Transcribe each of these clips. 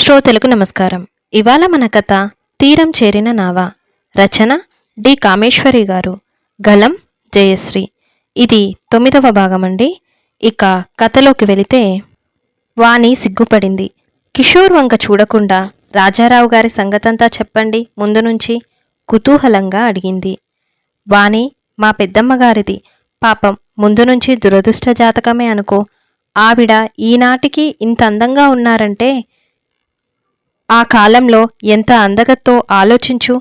శ్రోతలకు నమస్కారం. ఇవాళ మన కథ తీరం చేరిన నావా. రచన డి. కామేశ్వరి గారు. గలం జయశ్రీ. ఇది తొమ్మిదవ భాగమండి. ఇక కథలోకి వెళితే వాణి సిగ్గుపడింది. కిషోర్ వంక చూడకుండా రాజారావు గారి సంగతంతా చెప్పండి ముందు నుంచి కుతూహలంగా అడిగింది. వాణి మా పెద్దమ్మగారిది. పాపం ముందు నుంచి దురదృష్ట జాతకమే అనుకో. ఆవిడ ఈనాటికి ఇంత అందంగా ఉన్నారంటే ఆ కాలంలో ఎంత అందగత్తో ఆలోచించు.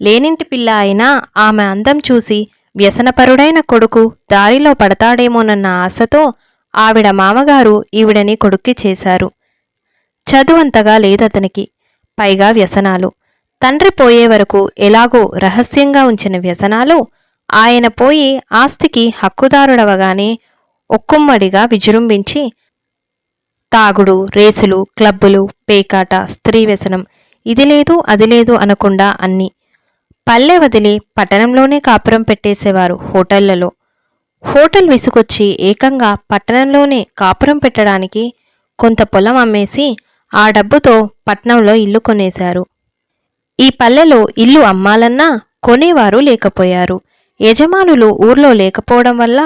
లేనింటి పిల్ల అయినా ఆమె అందం చూసి వ్యసనపరుడైన కొడుకు దారిలో పడతాడేమోనన్న ఆశతో ఆవిడ మామగారు ఈవిడని కొడుక్కి చేశారు. చదువంతగా లేదతనికి. పైగా వ్యసనాలు. తండ్రి పోయే వరకు ఎలాగో రహస్యంగా ఉంచిన వ్యసనాలు ఆయన పోయి ఆస్తికి హక్కుదారుడవగానే ఒక్కుమ్మడిగా విజృంభించి తాగుడు రేసులు క్లబ్బులు పేకాట స్త్రీ వ్యసనం. ఇది లేదు అది లేదు అనకుండా అన్నీ. పల్లె వదిలి పట్టణంలోనే కాపురం పెట్టేసేవారు హోటళ్ళలో. హోటల్ విసుకొచ్చి ఏకంగా పట్టణంలోనే కాపురం పెట్టడానికి కొంత పొలం అమ్మేసి ఆ డబ్బుతో పట్నంలో ఇల్లు కొనేశారు. ఈ పల్లెలో ఇల్లు అమ్మాలన్నా కొనేవారు లేకపోయారు. యజమానులు ఊర్లో లేకపోవడం వల్ల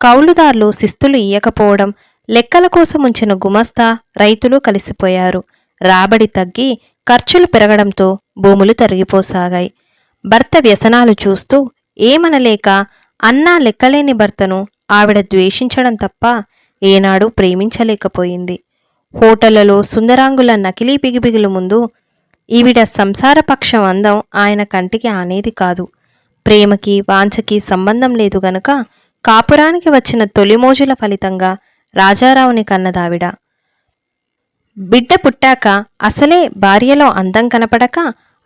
కౌలుదారులు శిస్తులు ఇయ్యకపోవడం లెక్కల కోసం ఉంచిన గుమస్తా రైతులు కలిసిపోయారు. రాబడి తగ్గి ఖర్చులు పెరగడంతో భూములు తరిగిపోసాగాయి. భర్త వ్యసనాలు చూస్తూ ఏమనలేక అన్నా లెక్కలేని భర్తను ఆవిడ ద్వేషించడం తప్ప ఏనాడు ప్రేమించలేకపోయింది. హోటళ్ళలో సుందరాంగుల నకిలీ బిగిబిగుల ముందు ఈవిడ సంసారపక్షం అందం ఆయన కంటికి ఆనేది కాదు. ప్రేమకి వాంఛకి సంబంధం లేదు గనక కాపురానికి వచ్చిన తొలిమోజుల ఫలితంగా రాజారావుని కన్నదావిడ. బిడ్డ పుట్టాక అసలే భార్యలో అందం కనపడక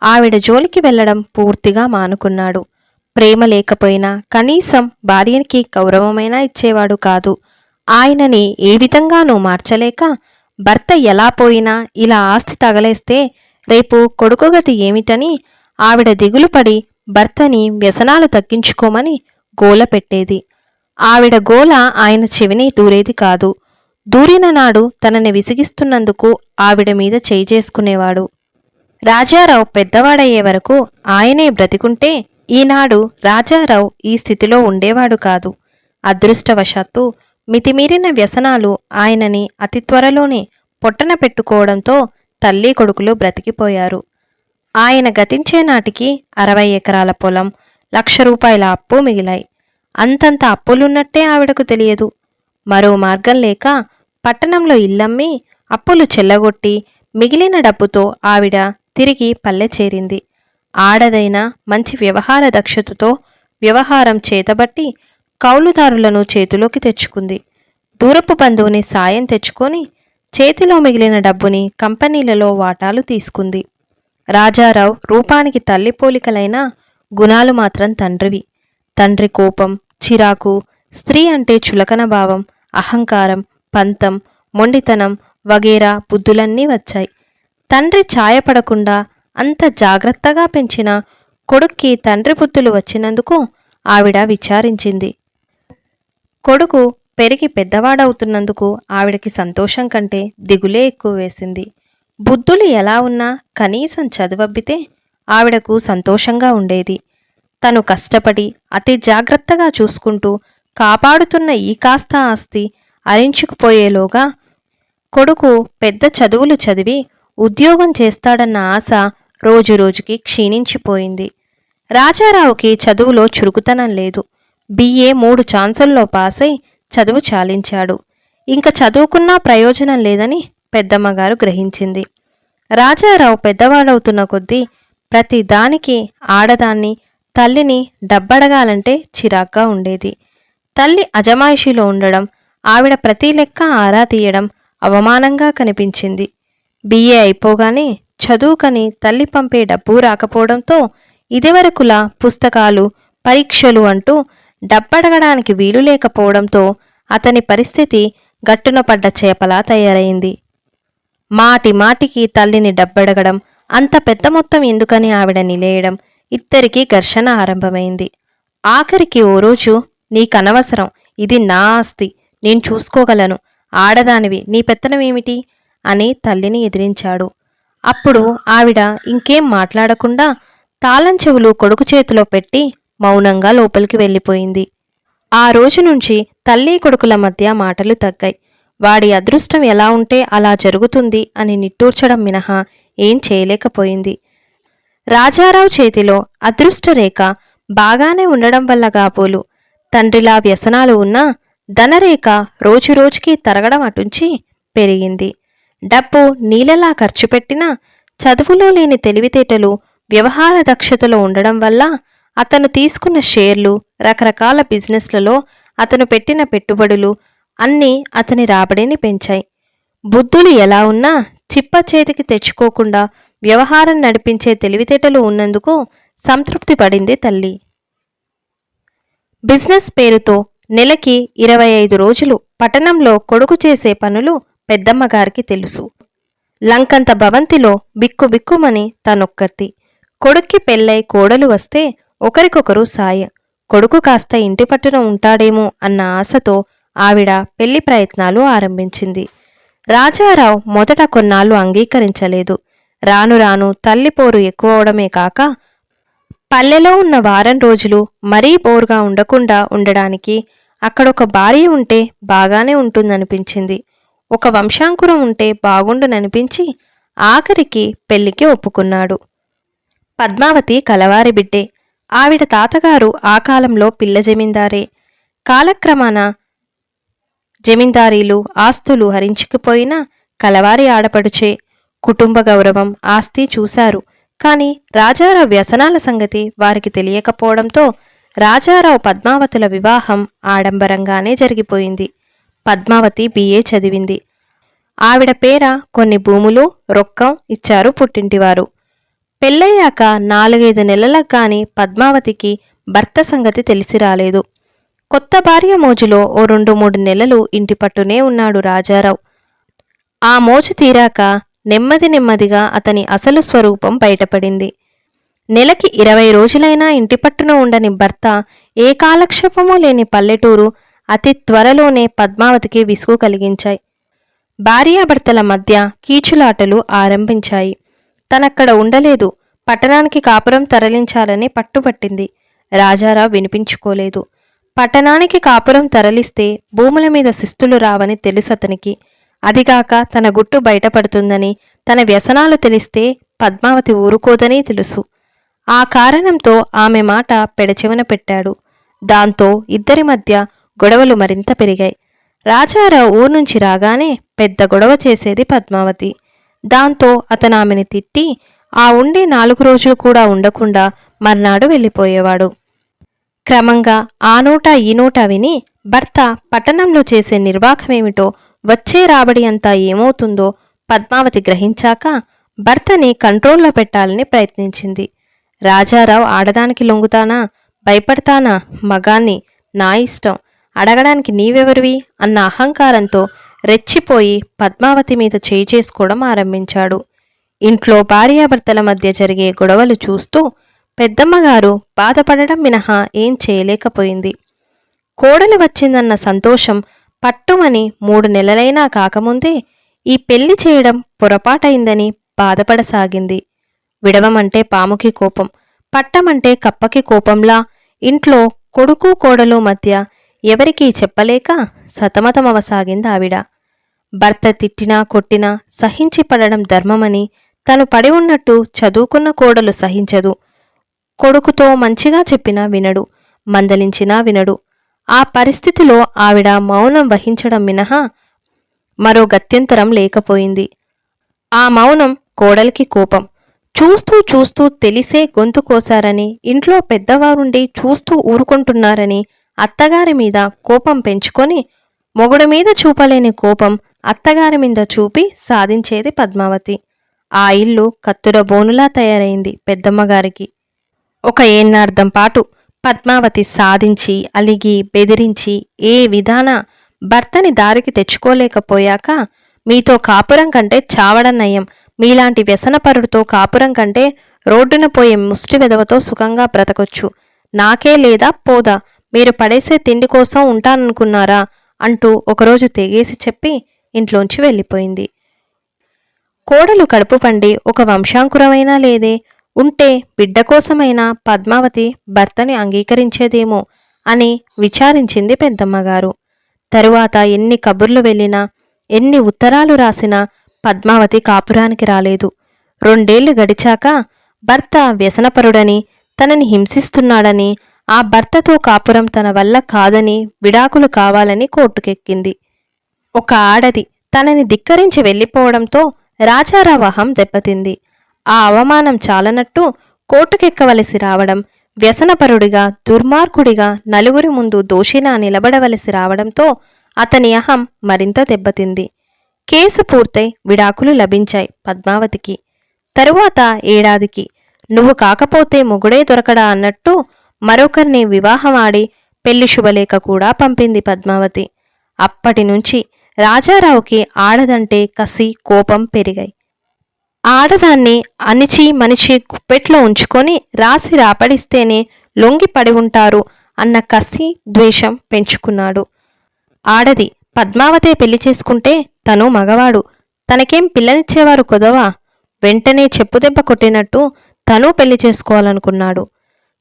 ఆవిడ జోలికి వెళ్ళడం పూర్తిగా మానుకున్నాడు. ప్రేమ లేకపోయినా కనీసం భార్యకి గౌరవమైనా ఇచ్చేవాడు కాదు. ఆయనని ఏ విధంగానూ మార్చలేక భర్త ఎలా పోయినా ఇలా ఆస్తి తగలేస్తే రేపు కొడుకుగతి ఏమిటని ఆవిడ దిగులుపడి భర్తని వ్యసనాలు తగ్గించుకోమని గోల పెట్టేది. ఆవిడ గోల ఆయన చెవిని దూరేది కాదు. దూరిన నాడు తనని విసిగిస్తున్నందుకు ఆవిడ మీద చేయి చేసుకునేవాడు. రాజారావు పెద్దవాడయ్యే వరకు ఆయనే బ్రతికుంటే ఈనాడు రాజారావు ఈ స్థితిలో ఉండేవాడు కాదు. అదృష్టవశాత్తు మితిమీరిన వ్యసనాలు ఆయనని అతి త్వరలోనే పొట్టన పెట్టుకోవడంతో తల్లి కొడుకులు బ్రతికిపోయారు. ఆయన గతించే నాటికి అరవై ఎకరాల పొలం లక్ష రూపాయల అప్పు మిగిలాయి. అంతంత అప్పులున్నట్టే ఆవిడకు తెలియదు. మరో మార్గం లేక పట్టణంలో ఇల్లమ్మి అప్పులు చెల్లగొట్టి మిగిలిన డబ్బుతో ఆవిడ తిరిగి పల్లె చేరింది. ఆడదైన మంచి వ్యవహార దక్షతతో వ్యవహారం చేతబట్టి కౌలుదారులను చేతిలోకి తెచ్చుకుంది. దూరపు బంధువుని సాయం తెచ్చుకొని చేతిలో మిగిలిన డబ్బుని కంపెనీలలో వాటాలు తీసుకుంది. రాజారావు రూపానికి తల్లి పోలికలైన గుణాలు మాత్రం తండ్రివి. తండ్రి కోపం చిరాకు స్త్రీ అంటే చులకన భావం అహంకారం పంతం మొండితనం వగేరా బుద్ధులన్నీ వచ్చాయి. తండ్రి ఛాయపడకుండా అంత జాగ్రత్తగా పెంచిన కొడుక్కి తండ్రి బుద్ధులు వచ్చినందుకు ఆవిడ విచారించింది. కొడుకు పెరిగి పెద్దవాడవుతున్నందుకు ఆవిడకి సంతోషం కంటే దిగులే ఎక్కువ వేసింది. బుద్ధులు ఎలా ఉన్నా కనీసం చదువబ్బితే ఆవిడకు సంతోషంగా ఉండేది. తను కష్టపడి అతి జాగ్రత్తగా చూసుకుంటూ కాపాడుతున్న ఈ కాస్త ఆస్తి అరించుకుపోయేలోగా కొడుకు పెద్ద చదువులు చదివి ఉద్యోగం చేస్తాడన్న ఆశ రోజురోజుకి క్షీణించిపోయింది. రాజారావుకి చదువులో చురుకుతనం లేదు. బిఏ మూడు ఛాన్సుల్లో పాసై చదువు చాలించాడు. ఇంక చదువుకున్నా ప్రయోజనం లేదని పెద్దమ్మగారు గ్రహించింది. రాజారావు పెద్దవాడవుతున్న కొద్దీ ప్రతి దానికి ఆడదాన్ని తల్లిని డబ్బడగాలంటే చిరాగ్గా ఉండేది. తల్లి అజమాయిషిలో ఉండడం ఆవిడ ప్రతి లెక్క ఆరా తీయడం అవమానంగా కనిపించింది. బిఏ అయిపోగానే చదువుకని తల్లి పంపే డబ్బు రాకపోవడంతో ఇదివరకులా పుస్తకాలు పరీక్షలు అంటూ డబ్బడగడానికి వీలు లేకపోవడంతో అతని పరిస్థితి గట్టున పడ్డ చేపలా తయారైంది. మాటి మాటికి తల్లిని డబ్బడగడం అంత పెద్ద మొత్తం ఎందుకని ఆవిడ నిలేయడం ఇద్దరికీ ఘర్షణ ఆరంభమైంది. ఆఖరికి ఓ రోజు నీకనవసరం ఇది నా ఆస్తి నేను చూసుకోగలను ఆడదానివి నీ పెత్తనమేమిటి అని తల్లిని ఎదిరించాడు. అప్పుడు ఆవిడ ఇంకేం మాట్లాడకుండా తాళం చెవులు కొడుకు చేతిలో పెట్టి మౌనంగా లోపలికి వెళ్ళిపోయింది. ఆ రోజు నుంచి తల్లి కొడుకుల మధ్య మాటలు తగ్గాయి. వాడి అదృష్టం ఎలా ఉంటే అలా జరుగుతుంది అని నిట్టూర్చడం మినహా ఏం చేయలేకపోయింది. రాజారావు చేతిలో అదృష్టరేఖ బాగానే ఉండడం వల్ల గాబోలు. తండ్రిలా వ్యసనాలు ఉన్నా ధనరేఖ రోజురోజుకి తరగడం అటుంచి పెరిగింది. డబ్బు నీళ్ళలా ఖర్చు పెట్టినా చదువులో లేని తెలివితేటలు వ్యవహార దక్షతలో ఉండడం వల్ల అతను తీసుకున్న షేర్లు రకరకాల బిజినెస్లలో అతను పెట్టిన పెట్టుబడులు అన్నీ అతని రాబడిని పెంచాయి. బుద్ధులు ఎలా ఉన్నా చిప్ప చేతికి తెచ్చుకోకుండా వ్యవహారం నడిపించే తెలివితేటలు ఉన్నందుకు సంతృప్తి పడింది తల్లి. బిజినెస్ పేరుతో నెలకి ఇరవై ఐదు రోజులు పట్టణంలో కొడుకు చేసే పనులు పెద్దమ్మగారికి తెలుసు. లంకంత భవంతిలో బిక్కుబిక్కుమని తనొక్కర్తి. కొడుక్కి పెళ్ళై కోడలు వస్తే ఒకరికొకరు సాయ. కొడుకు కాస్త ఇంటి పట్టున ఉంటాడేమో అన్న ఆశతో ఆవిడ పెళ్ళి ప్రయత్నాలు ఆరంభించింది. రాజారావు మొదట కొన్నాళ్ళు అంగీకరించలేదు. రాను రాను తల్లి పోరు ఎక్కువవడమే కాక పల్లెలో ఉన్న వారం రోజులు మరీ బోరుగా ఉండకుండా ఉండడానికి అక్కడొక భార్య ఉంటే బాగానే ఉంటుందనిపించింది. ఒక వంశాంకురం ఉంటే బాగుండుననిపించి ఆఖరికి పెళ్ళికి ఒప్పుకున్నాడు. పద్మావతి కలవారి బిడ్డే. ఆవిడ తాతగారు ఆ కాలంలో పిల్ల జమీందారే. కాలక్రమాన జమీందారీలు ఆస్తులు హరించుకుపోయినా కలవారి ఆడపడుచే. కుటుంబ గౌరవం ఆస్తి చూశారు. కాని రాజారావు వ్యసనాల సంగతి వారికి తెలియకపోవడంతో రాజారావు పద్మావతుల వివాహం ఆడంబరంగానే జరిగిపోయింది. పద్మావతి బిఏ చదివింది. ఆవిడ పేర కొన్ని భూములు రొక్కం ఇచ్చారు పుట్టింటివారు. పెళ్ళయ్యాక నాలుగైదు నెలలకు గాని పద్మావతికి భర్త సంగతి తెలిసి రాలేదు. కొత్త భార్య మోజులో ఓ రెండు మూడు నెలలు ఇంటి పట్టునే ఉన్నాడు రాజారావు. ఆ మోజు తీరాక నెమ్మది నెమ్మదిగా అతని అసలు స్వరూపం బయటపడింది. నెలకి ఇరవై రోజులైనా ఇంటి పట్టున ఉండని భర్త ఏ కాలక్షేపమూ లేని పల్లెటూరు అతి త్వరలోనే పద్మావతికి విసుగు కలిగించాయి. భార్యాభర్తల మధ్య కీచులాటలు ఆరంభించాయి. తనక్కడ ఉండలేదు. పట్టణానికి కాపురం తరలించాలని పట్టుపట్టింది రాజారావు వినిపించుకోలేదు. పట్టణానికి కాపురం తరలిస్తే భూముల మీద శిస్తులు రావని తెలుసతనికి. అదిగాక తన గుట్టు బయటపడుతుందని తన వ్యసనాలు తెలిస్తే పద్మావతి ఊరుకోదని తెలుసు. ఆ కారణంతో ఆమె మాట పెడచెవిన పెట్టాడు. దాంతో ఇద్దరి మధ్య గొడవలు మరింత పెరిగాయి. రాజారావు ఊరు నుంచి రాగానే పెద్ద గొడవ చేసేది పద్మావతి. దాంతో అతను ఆమెని తిట్టి ఆ ఉండే నాలుగు రోజులు కూడా ఉండకుండా మర్నాడు వెళ్ళిపోయేవాడు. క్రమంగా ఆ నోట ఈ నోట విని భర్త పట్టణంలో చేసే నిర్వాహమేమిటో వచ్చే రాబడి అంతా ఏమవుతుందో పద్మావతి గ్రహించాక భర్తని కంట్రోల్లో పెట్టాలని ప్రయత్నించింది. రాజారావు ఆడదానికి లొంగుతానా? భయపడతానా? మగాన్ని నా ఇష్టం. అడగడానికి నీవెవరివి? అన్న అహంకారంతో రెచ్చిపోయి పద్మావతి మీద చేయి చేసుకోవడం ఆరంభించాడు. ఇంట్లో భార్యాభర్తల మధ్య జరిగే గొడవలు చూస్తూ పెద్దమ్మగారు బాధపడడం మినహా ఏం చేయలేకపోయింది. కోడలు వచ్చిందన్న సంతోషం పట్టుమని మూడు నెలలైనా కాకముందే ఈ పెళ్ళి చేయడం పొరపాటైందని బాధపడసాగింది. విడవమంటే పాముకి కోపం పట్టమంటే కప్పకి కోపంలా ఇంట్లో కొడుకు కోడలు మధ్య ఎవరికీ చెప్పలేక సతమతమవసాగింది ఆవిడ. భర్త తిట్టినా కొట్టినా సహించి పడడం ధర్మమని తను పడి ఉన్నట్టు చదువుకున్న కోడలు సహించదు. కొడుకుతో మంచిగా చెప్పినా వినడు మందలించినా వినడు. ఆ పరిస్థితిలో ఆవిడ మౌనం వహించడం మినహా మరో గత్యంతరం లేకపోయింది. ఆ మౌనం కోడలికి కోపం. చూస్తూ చూస్తూ తెలిసే గొంతు కోసారని ఇంట్లో పెద్దవారుండి చూస్తూ ఊరుకుంటున్నారని అత్తగారి మీద కోపం పెంచుకొని మొగుడు మీద చూపలేని కోపం అత్తగారి మీద చూపి సాధించేది పద్మావతి. ఆ ఇల్లు కత్తుల బోనులా తయారైంది పెద్దమ్మగారికి. ఒక ఏనార్థం పాటు పద్మావతి సాధించి అలిగి బెదిరించి ఏ విధాన భర్తని దారికి తెచ్చుకోలేకపోయాక మీతో కాపురం కంటే చావడం నయం మీలాంటి వ్యసనపరుడితో కాపురం కంటే రోడ్డున పోయే ముష్టి విధవతో సుఖంగా బ్రతకొచ్చు. నాకే లేదా? పోదా? మీరు పడేసే తిండి కోసం ఉంటాననుకున్నారా? అంటూ ఒకరోజు తెగేసి చెప్పి ఇంట్లోంచి వెళ్ళిపోయింది. కోడలు కడుపు పండి ఒక వంశాంకురమైనా లేదే? ఉంటే బిడ్డ కోసమైనా పద్మావతి భర్తని అంగీకరించేదేమో అని విచారించింది పెద్దమ్మగారు. తరువాత ఎన్ని కబుర్లు వెళ్ళినా ఎన్ని ఉత్తరాలు రాసినా పద్మావతి కాపురానికి రాలేదు. రెండేళ్ళు గడిచాక భర్త వ్యసనపరుడని తనని హింసిస్తున్నాడని ఆ భర్తతో కాపురం తన వల్ల కాదని విడాకులు కావాలని కోర్టుకెక్కింది. ఒక ఆడది తనని ధిక్కరించి వెళ్ళిపోవడంతో రాజారావహం దెబ్బతింది. ఆ అవమానం చాలనట్టు కోర్టుకెక్కవలసి రావడం వ్యసనపరుడిగా దుర్మార్గుడిగా నలుగురి ముందు దోషిలా నిలబడవలసి రావడంతో అతని అహం మరింత దెబ్బతింది. కేసు పూర్తయి విడాకులు లభించాయి పద్మావతికి. తరువాత ఏడాదికి. నువ్వు కాకపోతే మొగుడే దొరకడా అన్నట్టు మరొకరిని వివాహమాడి పెళ్ళి శుభలేఖ కూడా పంపింది పద్మావతి. అప్పటి నుంచి రాజారావుకి ఆడదంటే కసి కోపం పెరిగాయి. ఆడదాన్ని అణిచి మనిషి కుప్పెట్లో ఉంచుకొని రాసి రాపడిస్తేనే లొంగి పడి ఉంటారు అన్న కసి ద్వేషం పెంచుకున్నాడు. ఆడది పద్మావతే పెళ్ళి చేసుకుంటే తను మగవాడు. తనకేం పిల్లనిచ్చేవారు కొదవా? వెంటనే చెప్పుదెబ్బ కొట్టినట్టు తను పెళ్ళి చేసుకోవాలనుకున్నాడు.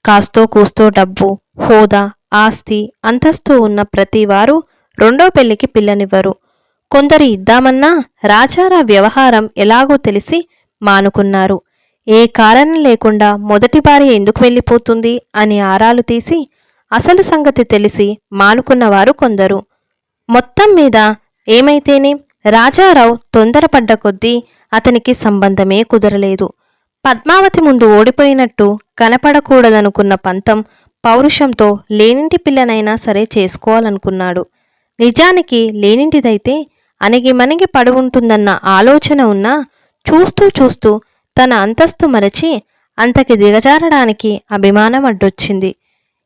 కాస్తో కూస్తో డబ్బు హోదా ఆస్తి అంతస్తు ఉన్న ప్రతివారు రెండో పెళ్ళికి పిల్లనివ్వరు. కొందరు ఇద్దామన్నా రాజారా వ్యవహారం ఎలాగో తెలిసి మానుకున్నారు. ఏ కారణం లేకుండా మొదటి భార్య ఎందుకు వెళ్ళిపోతుంది అని ఆరాలు తీసి అసలు సంగతి తెలిసి మానుకున్నవారు కొందరు. మొత్తం మీద ఏమైతేనే రాజారావు తొందరపడ్డ కొద్దీ అతనికి సంబంధమే కుదరలేదు. పద్మావతి ముందు ఓడిపోయినట్టు కనపడకూడదనుకున్న పంతం పౌరుషంతో లేనింటి పిల్లనైనా సరే చేసుకోవాలనుకున్నాడు. నిజానికి లేనింటిదైతే అణిగి మణిగి పడవుంటుందన్న ఆలోచన ఉన్నా చూస్తూ చూస్తూ తన అంతస్తు మరచి అంతకి దిగజారడానికి అభిమానం అడ్డొచ్చింది.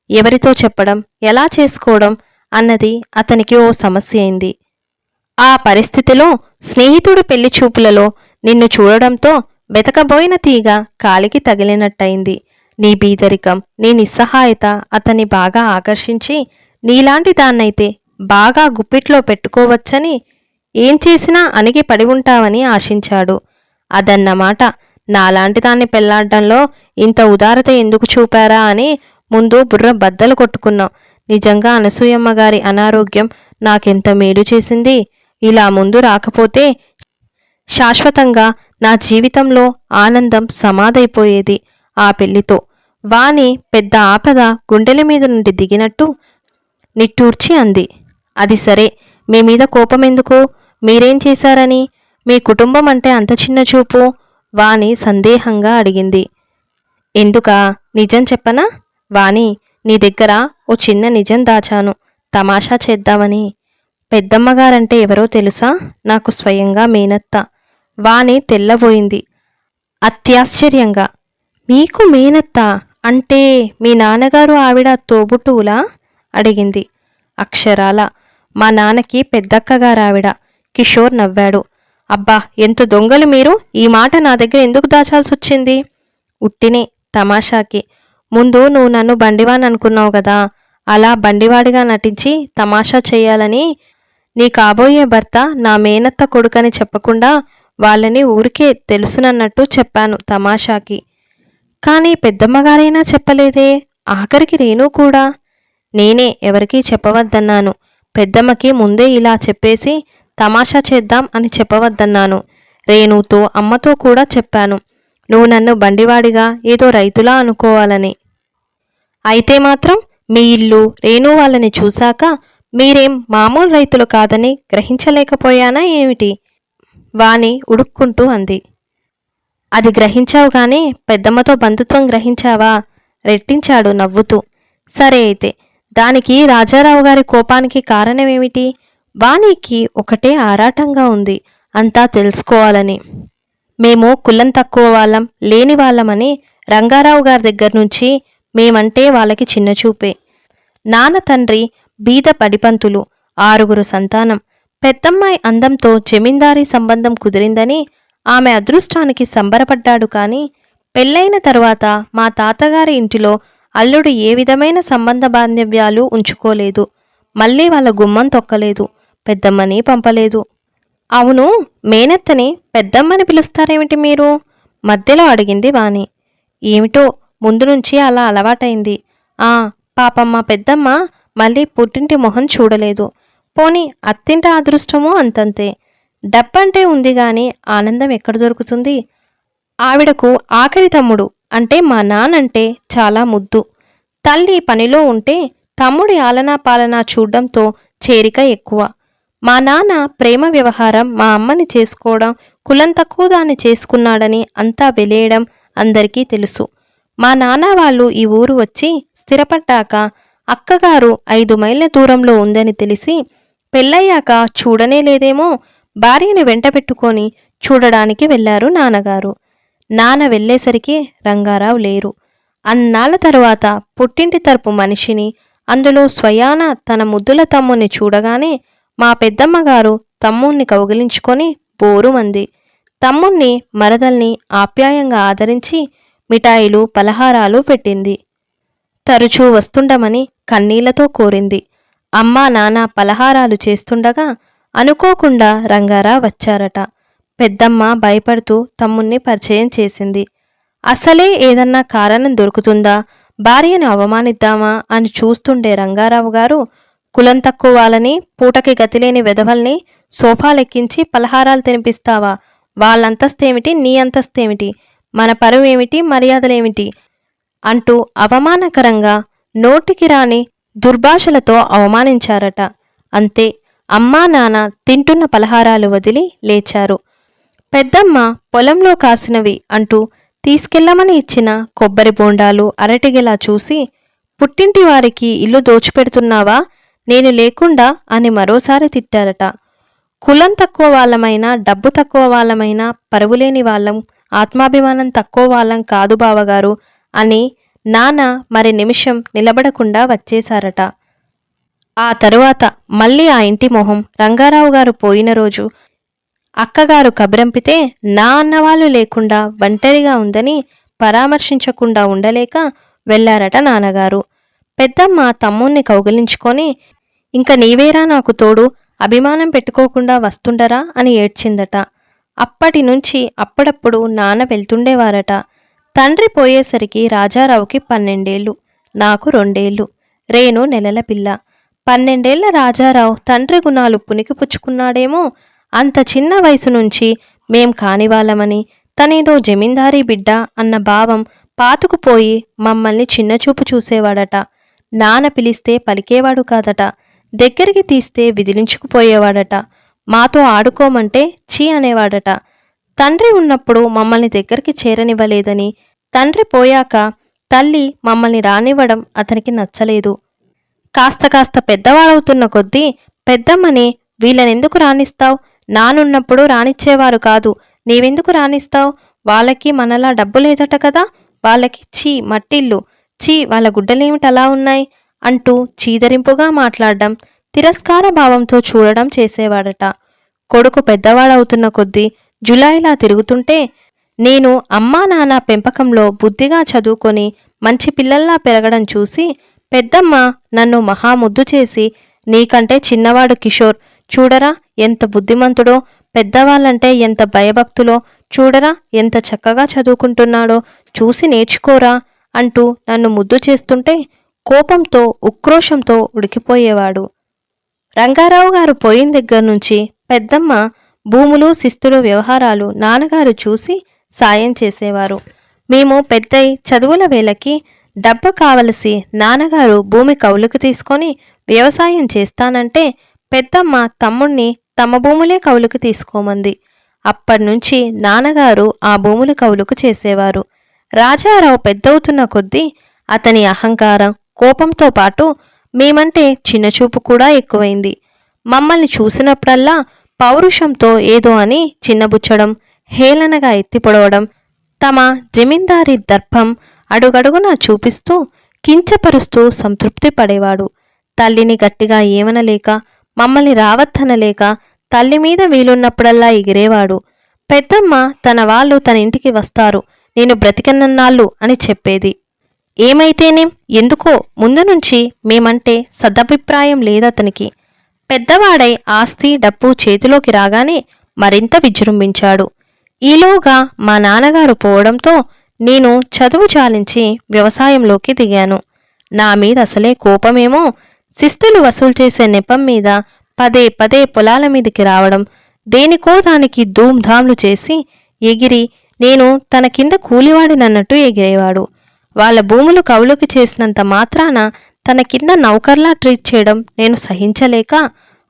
ఎవరితో చెప్పడం ఎలా చేసుకోవడం అన్నది అతనికి ఓ సమస్య అయింది. ఆ పరిస్థితిలో స్నేహితుడు పెళ్ళి చూపులలో నిన్ను చూడడంతో వెతకబోయిన తీగ కాలికి తగిలినట్టయింది. నీ బీదరికం నీ నిస్సహాయత అతన్ని బాగా ఆకర్షించి నీలాంటి దాన్నైతే బాగా గుప్పిట్లో పెట్టుకోవచ్చని ఏం చేసినా అణిగి పడి ఉంటావని ఆశించాడు. అదన్నమాట. నాలాంటి దాన్ని పెళ్ళాడడంలో ఇంత ఉదారత ఎందుకు చూపారా అని ముందు బుర్ర బద్దలు కొట్టుకున్నాం. నిజంగా అనసూయమ్మ గారి అనారోగ్యం నాకెంత మేలు చేసింది? ఇలా ముందు రాకపోతే శాశ్వతంగా నా జీవితంలో ఆనందం సమాధైపోయేది ఆ పెళ్ళితో. వాణి పెద్ద ఆపద గుండెల మీద నుండి దిగినట్టు నిట్టూర్చి అంది. అది సరే మీ మీద కోపమెందుకు? మీరేం చేశారని? మీ కుటుంబం అంటే అంత చిన్న చూపు? వాణి సందేహంగా అడిగింది. ఎందుకా? నిజం చెప్పనా? వాణి నీ దగ్గర ఓ చిన్న నిజం దాచాను. తమాషా చేద్దామని. పెద్దమ్మగారంటే ఎవరో తెలుసా? నాకు స్వయంగా మేనత్త. వాణి తెల్లబోయింది. అత్యాశ్చర్యంగా. మీకు మేనత్త? అంటే మీ నాన్నగారు ఆవిడ తోబుట్టువులా? అడిగింది. అక్షరాల. మా నాన్నకి పెద్దక్కగారావిడ. కిషోర్ నవ్వాడు. అబ్బా ఎంత దొంగలు మీరు? ఈ మాట నా దగ్గర ఎందుకు దాచాల్సి వచ్చింది ఉట్టినే తమాషాకి. ముందు నువ్వు నన్ను బండివాన్ అనుకున్నావు కదా అలా బండివాడిగా నటించి తమాషా చేయాలని నీ కాబోయే భర్త నా మేనత్త కొడుకని చెప్పకుండా వాళ్ళని ఊరికే తెలుసునన్నట్టు చెప్పాను తమాషాకి. కానీ పెద్దమ్మగారైనా చెప్పలేదే? ఆఖరికి రేణు కూడా. నేనే ఎవరికీ చెప్పవద్దన్నాను. పెద్దమ్మకి ముందే ఇలా చెప్పేసి తమాషా చేద్దాం అని చెప్పవద్దన్నాను. రేణుతో అమ్మతో కూడా చెప్పాను. నువ్వు నన్ను బండివాడిగా ఏదో రైతులా అనుకోవాలని. అయితే మాత్రం మీ ఇల్లు రేణు వాళ్ళని చూశాక మీరేం మామూలు రైతులు కాదని గ్రహించలేకపోయానా ఏమిటి? వాణి ఉడుక్కుంటూ అంది. అది గ్రహించావు కానీ పెద్దమ్మతో బంధుత్వం గ్రహించావా? రెట్టించాడు నవ్వుతూ. సరే అయితే దానికి రాజారావు గారి కోపానికి కారణమేమిటి? వాణికి ఒకటే ఆరాటంగా ఉంది అంతా తెలుసుకోవాలని. మేము కులం తక్కువ వాళ్ళం లేని వాళ్ళమని రంగారావు గారి దగ్గర నుంచి మేమంటే వాళ్ళకి చిన్నచూపే నాన్న తండ్రి బీద పడిపంతులు ఆరుగురు సంతానం. పెద్దమ్మాయి అందంతో జమీందారీ సంబంధం కుదిరిందని ఆమె అదృష్టానికి సంబరపడ్డాడు కాని పెళ్ళైన తర్వాత మా తాతగారి ఇంటిలో అల్లుడు ఏ విధమైన సంబంధ బాంధవ్యాలు ఉంచుకోలేదు. మళ్ళీ వాళ్ళ గుమ్మం తొక్కలేదు. పెద్దమ్మని పంపలేదు. అవును మేనత్తని పెద్దమ్మని పిలుస్తారేమిటి మీరు? మధ్యలో అడిగింది వాణి. ఏమిటో ముందు నుంచి అలా అలవాటైంది. ఆ పాపమ్మ పెద్దమ్మ మళ్ళీ పుట్టింటి మొహం చూడలేదు. పోని అత్తింట అదృష్టము అంతంతే. డబ్బంటే ఉంది గాని ఆనందం ఎక్కడ దొరుకుతుంది? ఆవిడకు ఆఖరి తమ్ముడు అంటే మా నానంటే చాలా ముద్దు. తల్లి పనిలో ఉంటే తమ్ముడి ఆలనా పాలనా చూడ్డంతో చేరిక ఎక్కువ. మా నాన్న ప్రేమ వ్యవహారం మా అమ్మని చేసుకోవడం కులం తక్కువ దాన్ని చేసుకున్నాడని అంతా వెలేయడం అందరికీ తెలుసు. మా నాన్న వాళ్ళు ఈ ఊరు వచ్చి స్థిరపడ్డాక అక్కగారు ఐదు మైళ్ళ దూరంలో ఉందని తెలిసి పెళ్ళయ్యాక చూడనే లేదేమో భార్యని వెంట పెట్టుకొని చూడడానికి వెళ్ళారు నాన్నగారు. నాన్న వెళ్ళేసరికి రంగారావు లేరు. అన్నాళ్ళ తరువాత పుట్టింటి తరపు మనిషిని అందులో స్వయాన తన ముద్దుల తమ్ముని చూడగానే మా పెద్దమ్మగారు తమ్ముణ్ణి కౌగిలించుకొని బోరుమంది. తమ్ముణ్ణి మరదల్ని ఆప్యాయంగా ఆదరించి మిఠాయిలు పలహారాలు పెట్టింది. తరచూ వస్తుండమని కన్నీళ్ళతో కోరింది. అమ్మా నాన్న పలహారాలు చేస్తుండగా అనుకోకుండా రంగారా వచ్చారట. పెద్దమ్మ భయపడుతూ తమ్ముణ్ణి పరిచయం చేసింది. అసలే ఏదన్నా కారణం దొరుకుతుందా? భార్యను అవమానిద్దామా అని చూస్తుండే రంగారావు గారు కులం తక్కువ వాళ్ళని పూటకి గతిలేని వెధవల్ని సోఫాలెక్కించి పలహారాలు తినిపిస్తావా? వాళ్ళంతస్తేమిటి నీ అంతస్తేమిటి మన పరువేమిటి మర్యాదలేమిటి? అంటూ అవమానకరంగా నోటికి రాని దుర్భాషలతో అవమానించారట. అంతే అమ్మా నాన్న తింటున్న పలహారాలు వదిలి లేచారు. పెద్దమ్మ పొలంలో కాసినవి అంటూ తీసుకెళ్ళమని ఇచ్చిన కొబ్బరి బోండాలు అరటిగెలా చూసి పుట్టింటి వారికి ఇల్లు దోచిపెడుతున్నావా? నేను లేకుండా అని మరోసారి తిట్టారట. కులం తక్కువ వాళ్ళమైనా డబ్బు తక్కువ వాళ్ళమైనా పరువులేని వాళ్ళం ఆత్మాభిమానం తక్కువ వాళ్ళం కాదు బావగారు అని నాన్న మరి నిమిషం నిలబడకుండా వచ్చేశారట. ఆ తరువాత మళ్ళీ ఆ ఇంటి మొహం రంగారావు గారు పోయిన రోజు అక్కగారు కబురంపితే నా అన్నవాళ్ళు లేకుండా ఒంటరిగా ఉందని పరామర్శించకుండా ఉండలేక వెళ్ళారట నాన్నగారు. పెద్దమ్మ తమ్ముణ్ణి కౌగిలించుకొని ఇంక నీవేరా నాకు తోడు అభిమానం పెట్టుకోకుండా వస్తుండరా? అని ఏడ్చిందట. అప్పటి నుంచి అప్పుడప్పుడు నాన్న వెళ్తుండేవారట. తండ్రి పోయేసరికి రాజారావుకి పన్నెండేళ్ళు నాకు రెండేళ్ళు రేణు నెలల పిల్ల. పన్నెండేళ్ళ రాజారావు తండ్రి గుణాలు పునికి పుచ్చుకున్నాడేమో అంత చిన్న వయసు నుంచి మేం కానివాళ్ళమని తనేదో జమీందారీ బిడ్డ అన్న భావం పాతుకుపోయి మమ్మల్ని చిన్నచూపు చూసేవాడట. నాన్న పిలిస్తే పలికేవాడు కాదట. దగ్గరికి తీస్తే విదిలించుకుపోయేవాడట. మాతో ఆడుకోమంటే చీ అనేవాడట. తండ్రి ఉన్నప్పుడు మమ్మల్ని దగ్గరికి చేరనివ్వలేదని. తండ్రి పోయాక తల్లి మమ్మల్ని రానివ్వడం అతనికి నచ్చలేదు. కాస్త కాస్త పెద్దవాడవుతున్న కొద్దీ పెద్దమ్మని వీళ్ళనెందుకు రాణిస్తావు నానున్నప్పుడు రాణిచ్చేవారు కాదు. నీవెందుకు రాణిస్తావు వాళ్ళకి మనలా డబ్బు లేదట కదా? వాళ్ళకి చీ మట్టిల్లు. చీ వాళ్ళ గుడ్డలేమిటలా ఉన్నాయి? అంటూ చీదరింపుగా మాట్లాడడం తిరస్కార భావంతో చూడడం చేసేవాడట. కొడుకు పెద్దవాడవుతున్న కొద్దీ జులాయిలా తిరుగుతుంటే నేను అమ్మా నాన్న పెంపకంలో బుద్ధిగా చదువుకొని మంచి పిల్లల్లా పెరగడం చూసి పెద్దమ్మ నన్ను మహాముద్దు చేసి నీకంటే చిన్నవాడు కిషోర్ చూడరా ఎంత బుద్ధిమంతుడో పెద్దవాళ్ళంటే ఎంత భయభక్తులో చూడరా ఎంత చక్కగా చదువుకుంటున్నాడో చూసి నేర్చుకోరా అంటూ నన్ను ముద్దు చేస్తుంటే కోపంతో ఉక్రోషంతో ఉడికిపోయేవాడు. రంగారావు గారు పోయిన దగ్గర నుంచి పెద్దమ్మ భూములు శిస్తులు వ్యవహారాలు నాన్నగారు చూసి సాయం చేసేవారు. మేము పెద్దయి చదువుల వేళకి డబ్బు కావలసి నాన్నగారు భూమి కౌలుకు తీసుకొని వ్యవసాయం చేస్తానంటే పెద్దమ్మ తమ్ముణ్ణి తమ భూములే కౌలుకు తీసుకోమంది. అప్పటినుంచి నాన్నగారు ఆ భూములు కౌలుకు చేసేవారు. రాజారావు పెద్దవుతున్న కొద్దీ అతని అహంకారం కోపంతో పాటు మేమంటే చిన్నచూపు కూడా ఎక్కువైంది. మమ్మల్ని చూసినప్పుడల్లా పౌరుషంతో ఏదో అని చిన్నబుచ్చడం హేళనగా ఎత్తిపొడవడం తమ జమీందారీ దర్పం అడుగడుగున చూపిస్తూ కించపరుస్తూ సంతృప్తి పడేవాడు. తల్లిని గట్టిగా ఏమనలేక మమ్మల్ని రావద్దనలేక తల్లి మీద వీలున్నప్పుడల్లా ఎగిరేవాడు. పెద్దమ్మ తన వాళ్ళు తన ఇంటికి వస్తారు. నేను బ్రతికనన్నాళ్ళు అని చెప్పేది. ఏమైతేనేం? ఎందుకో? ముందు నుంచి మేమంటే సదభిప్రాయం లేదతనికి. పెద్దవాడై ఆస్తి డబ్బు చేతిలోకి రాగానే మరింత విజృంభించాడు. ఈలోగా మా నాన్నగారు పోవడంతో నేను చదువు చాలించి వ్యవసాయంలోకి దిగాను. నా మీద అసలే కోపమేమో? శిస్తులు వసూలు చేసే నెపం మీద పదే పదే పొలాల మీదకి రావడం దేనికో దానికి ధూమ్ధాంలు చేసి ఎగిరి నేను తన కింద కూలివాడినన్నట్టు ఎగిరేవాడు. వాళ్ళ భూములు కవులుకి చేసినంత మాత్రాన తన కింద నౌకర్లా ట్రీట్ చేయడం నేను సహించలేక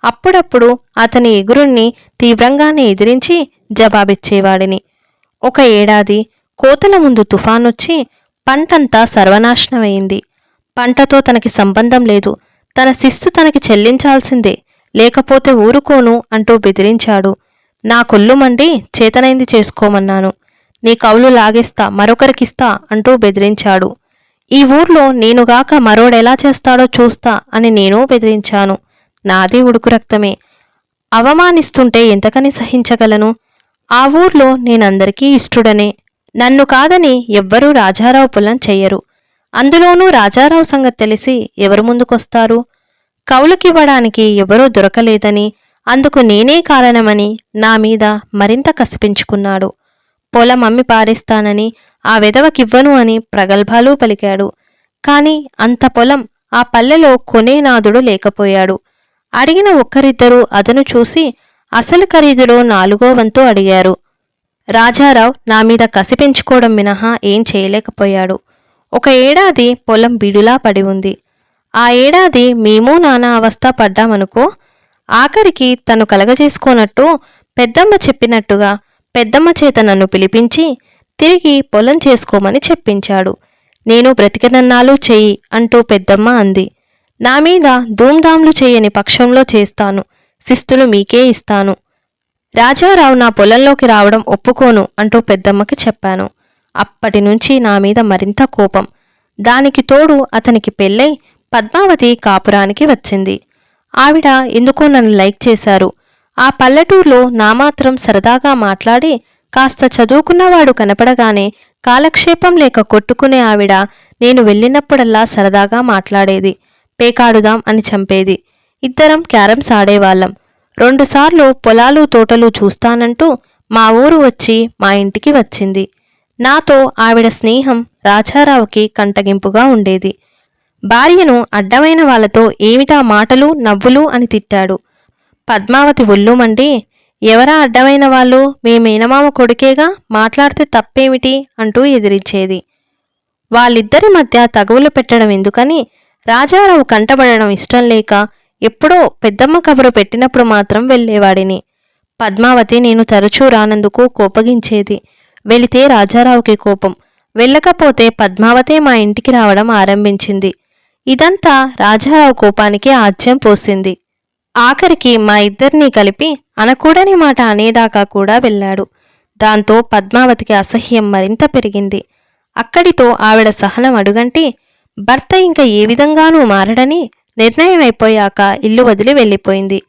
అప్పుడప్పుడు అతని ఎగురుణ్ణి తీవ్రంగానే ఎదిరించి జవాబిచ్చేవాడిని. ఒక ఏడాది కోతల ముందు తుఫానొచ్చి పంటంతా సర్వనాశనమైంది. పంటతో తనకి సంబంధం లేదు. తన శిస్తు తనకి చెల్లించాల్సిందే. లేకపోతే ఊరుకోను అంటూ బెదిరించాడు. నా కొల్లు మండి చేతనైంది చేసుకోమన్నాను. నీ కౌలు లాగేస్తా మరొకరికిస్తా అంటూ బెదిరించాడు. ఈ ఊర్లో నేనుగాక మరోడెలా చేస్తాడో చూస్తా అని నేను బెదిరించాను. నాది ఉడుకు రక్తమే. అవమానిస్తుంటే ఎంతకని సహించగలను? ఆ ఊర్లో నేనందరికీ ఇష్టుడనే. నన్ను కాదని ఎవ్వరూ రాజారావు పొలం చెయ్యరు. అందులోనూ రాజారావు సంగతి తెలిసి ఎవరు ముందుకొస్తారు? కౌలుకివ్వడానికి ఎవరూ దొరకలేదని అందుకు నేనే కారణమని నా మీద మరింత కసిపించుకున్నాడు. పొలం అమ్మి పారేస్తానని ఆ వెధవకివ్వను అని ప్రగల్భాలు పలికాడు. కాని అంత పొలం ఆ పల్లెలో కొనేనాథుడు లేకపోయాడు. అడిగిన ఒక్కరిద్దరూ అతను చూసి అసలు ఖరీదులో నాలుగో వంతు అడిగారు. రాజారావు నా మీద కసి పెంచుకోవడం మినహా ఏం చేయలేకపోయాడు. ఒక ఏడాది పొలం బిడులా పడి ఉంది. ఆ ఏడాది మేము నానా అవస్థ పడ్డామనుకో ఆఖరికి తను కలగజేసుకోనట్టు పెద్దమ్మ చెప్పినట్టుగా పెద్దమ్మ చేత నన్ను పిలిపించి తిరిగి పొలం చేసుకోమని చెప్పించాడు. నేను బ్రతికనన్నాలు చెయ్యి అంటూ పెద్దమ్మ అంది. నా మీద ధూమ్ధాంలు చేయని పక్షంలో చేస్తాను. శిస్తులు మీకే ఇస్తాను. రాజారావు నా పొలంలోకి రావడం ఒప్పుకోను అంటూ పెద్దమ్మకి చెప్పాను. అప్పటి నుంచి నా మీద మరింత కోపం. దానికి తోడు అతనికి పెళ్ళై పద్మావతి కాపురానికి వచ్చింది. ఆవిడ ఎందుకో నన్ను లైక్ చేశారు. ఆ పల్లెటూర్లో నామాత్రం సరదాగా మాట్లాడి కాస్త చదువుకున్నవాడు కనపడగానే కాలక్షేపం లేక కొట్టుకునే ఆవిడ నేను వెళ్ళినప్పుడల్లా సరదాగా మాట్లాడేది. పేకాడుదాం అని చంపేది. ఇద్దరం క్యారమ్స్ ఆడేవాళ్ళం. రెండుసార్లు పొలాలు తోటలు చూస్తానంటూ మా ఊరు వచ్చి మా ఇంటికి వచ్చింది. నాతో ఆవిడ స్నేహం రాజారావుకి కంటగింపుగా ఉండేది. భార్యను అడ్డమైన వాళ్ళతో ఏమిటా మాటలు నవ్వులు అని తిట్టాడు. పద్మావతి ఒళ్ళుమండి. ఎవరా అడ్డమైన వాళ్ళు? మీ మేనమామ కొడుకేగా మాట్లాడితే తప్పేమిటి? అంటూ ఎదిరించేది. వాళ్ళిద్దరి మధ్య తగువులు పెట్టడం ఎందుకని? రాజారావు కంటబడడం ఇష్టం లేక ఎప్పుడో పెద్దమ్మ కబురు పెట్టినప్పుడు మాత్రం వెళ్ళేవాడిని. పద్మావతి నేను తరచూ రానందుకు కోపగించేది. వెళితే రాజారావుకి కోపం. వెళ్ళకపోతే పద్మావతే మా ఇంటికి రావడం ఆరంభించింది. ఇదంతా రాజారావు కోపానికి ఆజ్యం పోసింది. ఆఖరికి మా ఇద్దరినీ కలిపి అనకూడని మాట అనేదాకా కూడా వెళ్ళాడు. దాంతో పద్మావతికి అసహ్యం మరింత పెరిగింది. అక్కడితో ఆవిడ సహనం అడుగంటి భర్త ఇంకా ఏ విధంగానూ మారడని నిర్ణయం అయిపోయాక ఇల్లు వదిలి వెళ్ళిపోయింది.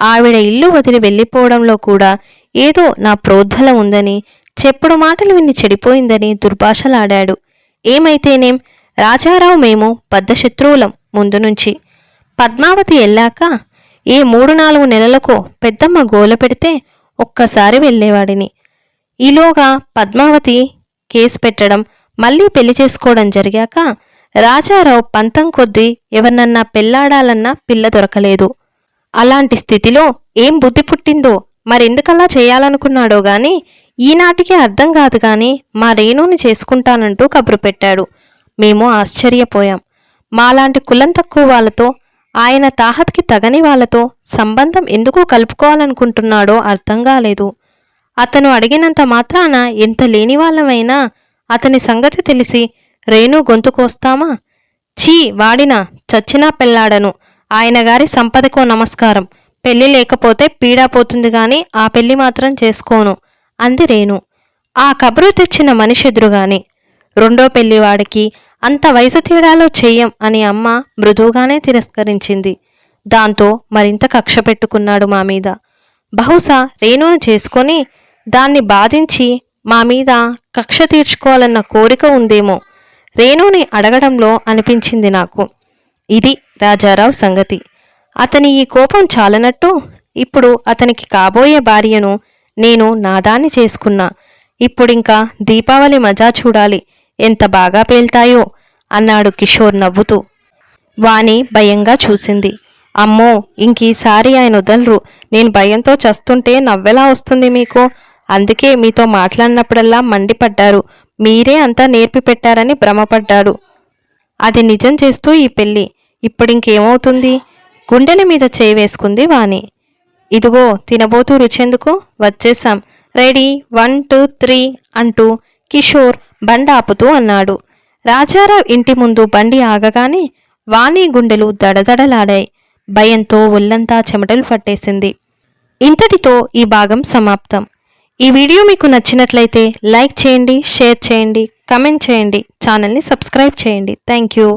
ఆవిడ ఇల్లు వదిలి వెళ్ళిపోవడంలో కూడా ఏదో నా ప్రోద్బలం ఉందని చెప్పుడు మాటలు విని చెడిపోయిందని దుర్భాషలాడాడు. ఏమైతేనేం రాజారావు మేము పెద్ద శత్రువులం ముందు నుంచి. పద్మావతి వెళ్ళాక ఏ మూడు నాలుగు నెలలకు పెద్దమ్మ గోల పెడితే ఒక్కసారి వెళ్ళేవాడిని. ఈలోగా పద్మావతి కేసు పెట్టడం మళ్ళీ పెళ్ళి చేసుకోవడం జరిగాక రాజారావు పంతం కొద్దీ ఎవరినన్నా పెళ్ళాడాలన్నా పిల్ల దొరకలేదు. అలాంటి స్థితిలో ఏం బుద్ధి పుట్టిందో మరెందుకలా చేయాలనుకున్నాడో గాని ఈనాటికి అర్థం కాదు గాని మా రేణుని చేసుకుంటానంటూ కబురు పెట్టాడు. మేము ఆశ్చర్యపోయాం. మాలాంటి కులం తక్కువ వాళ్ళతో ఆయన తాహత్కి తగని వాళ్ళతో సంబంధం ఎందుకు కలుపుకోవాలనుకుంటున్నాడో అర్థం కాలేదు. అతను అడిగినంత మాత్రాన ఎంత లేని వాళ్ళమైనా అతని సంగతి తెలిసి రేణు గొంతు కోస్తామా? ఛీ వాడినా చచ్చినా పెళ్ళాడను ఆయన గారి సంపదకో నమస్కారం. పెళ్ళి లేకపోతే పీడా పోతుంది గాని ఆ పెళ్ళి మాత్రం చేసుకోను అంది రేణు. ఆ కబురు తెచ్చిన మనిషి ఎదురుగాని. రెండో పెళ్ళివాడికి అంత వయసు తేడాలో చెయ్యం అని అమ్మ మృదువుగానే తిరస్కరించింది. దాంతో మరింత కక్ష పెట్టుకున్నాడు మా మీద. బహుశా రేణును చేసుకొని దాన్ని బాధించి మా మీద కక్ష తీర్చుకోవాలన్న కోరిక ఉందేమో రేణుని అడగడంలో అనిపించింది నాకు. ఇది రాజారావు సంగతి. అతని ఈ కోపం చాలనట్టు ఇప్పుడు అతనికి కాబోయే భార్యను నేను నాదాన్ని చేసుకున్నా. ఇప్పుడింకా దీపావళి మజా చూడాలి. ఎంత బాగా పేల్తాయో అన్నాడు కిషోర్ నవ్వుతూ. వాణి భయంగా చూసింది. అమ్మో ఇంకీసారి ఆయన వదలరు. నేను భయంతో చస్తుంటే నవ్వెలా వస్తుంది మీకు? అందుకే మీతో మాట్లాడినప్పుడల్లా మండిపడ్డారు. మీరే అంతా నేర్పి పెట్టారని భ్రమపడ్డాడు. అది నిజం చేస్తూ ఈ పెళ్ళి. ఇప్పుడింకేమవుతుంది? గుండెల మీద చేయి వేసుకుంది వాణి. ఇదిగో తినబోతూ రుచెందుకు వచ్చేసాం రెడీ వన్ టూ త్రీ అంటూ కిషోర్ బండి ఆపుతూ అన్నాడు. రాజారావు ఇంటి ముందు బండి ఆగగానే వాణి గుండెలు దడదడలాడాయి. భయంతో ఒళ్ళంతా చెమటలు పట్టేసింది. ఇంతటితో ఈ భాగం సమాప్తం. ఈ వీడియో మీకు నచ్చినట్లయితే లైక్ చేయండి షేర్ చేయండి కమెంట్ చేయండి ఛానల్ని సబ్స్క్రైబ్ చేయండి. Thank you.